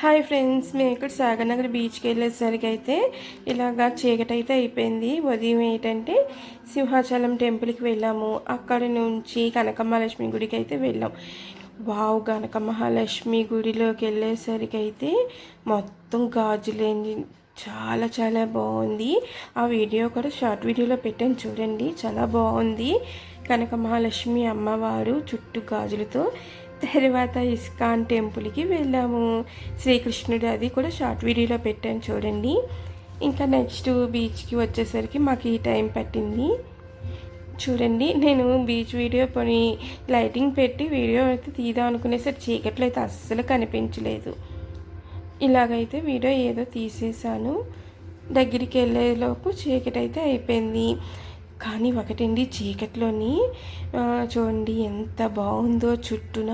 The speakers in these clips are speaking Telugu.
హాయ్ ఫ్రెండ్స్ మేము ఇక్కడ సాగర్నగర్ బీచ్కి వెళ్ళేసరికి అయితే ఇలాగా చీకటి అయితే అయిపోయింది. ఉదయం ఏంటంటే సింహాచలం టెంపుల్కి వెళ్ళాము. అక్కడ నుంచి కనకమహాలక్ష్మి గుడికి అయితే వెళ్ళాం. వావ్ కనక మహాలక్ష్మి గుడిలోకి వెళ్ళేసరికి అయితే మొత్తం గాజులేంది. చాలా చాలా బాగుంది. ఆ వీడియో కూడా షార్ట్ వీడియోలో పెట్టాను చూడండి. చాలా బాగుంది. కనక మహాలక్ష్మి అమ్మవారు చుట్టూ గాజులతో తర్వాత ఇస్కాన్ టెంపుల్కి వెళ్ళాము. శ్రీకృష్ణుడు అది కూడా షార్ట్ వీడియోలో పెట్టాను చూడండి. ఇంకా నెక్స్ట్ బీచ్కి వచ్చేసరికి మాకు ఈ టైం పట్టింది. చూడండి నేను బీచ్ వీడియో పని లైటింగ్ పెట్టి వీడియో అయితే తీద్దాం అనుకునేసరి చీకట్లో అయితే అస్సలు కనిపించలేదు. ఇలాగైతే వీడియో ఏదో తీసేసాను దగ్గరికి వెళ్ళేలోపు చీకటి అయితే అయిపోయింది. కానీ ఒకటండి చీకట్లోని చూడండి ఎంత బాగుందో చుట్టూన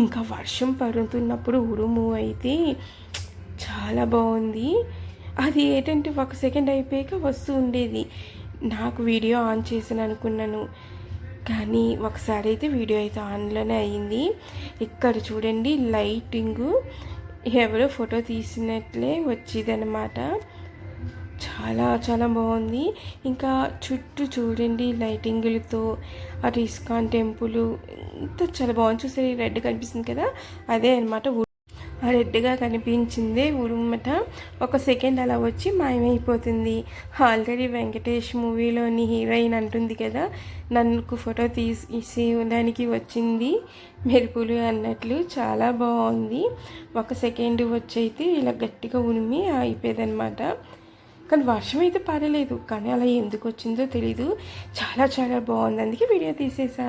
ఇంకా వర్షం పడుతున్నప్పుడు ఉరుము అయితే చాలా బాగుంది. అది ఏంటంటే ఒక సెకండ్ అయిపోయాక వస్తూ ఉండేది. నాకు వీడియో ఆన్ చేసాను అనుకున్నాను. కానీ ఒకసారి అయితే వీడియో అయితే ఆన్లోనే అయ్యింది ఇక్కడ చూడండి లైటింగు. ఎవరో ఫోటో తీసినట్లే వచ్చేదన్నమాట. చాలా చాలా బాగుంది. ఇంకా చుట్టూ చూడండి లైటింగులతో అటు ఇస్కాన్ టెంపుల్. ఇంత చాలా బాగుంది. చూసారు రెడ్ కనిపిస్తుంది కదా? అదే అనమాట ఆ రెడ్గా కనిపించిందే ఉరుమట ఒక సెకండ్ అలా వచ్చి మాయమైపోతుంది. ఆల్రెడీ వెంకటేష్ మూవీలోని హీరోయిన్ అంటుంది కదా నన్ను ఫోటో తీసి దానికి వచ్చింది మెరుపులు అన్నట్లు. చాలా బాగుంది. ఒక సెకండ్ వచ్చి అయితే ఇలా గట్టిగా ఉరిమి అయిపోయేదన్నమాట కానీ వర్షం అయితే పడలేదు. కానీ అలా ఎందుకు వచ్చిందో తెలీదు. చాలా చాలా బాగుంది. అందుకే వీడియో తీసేసా.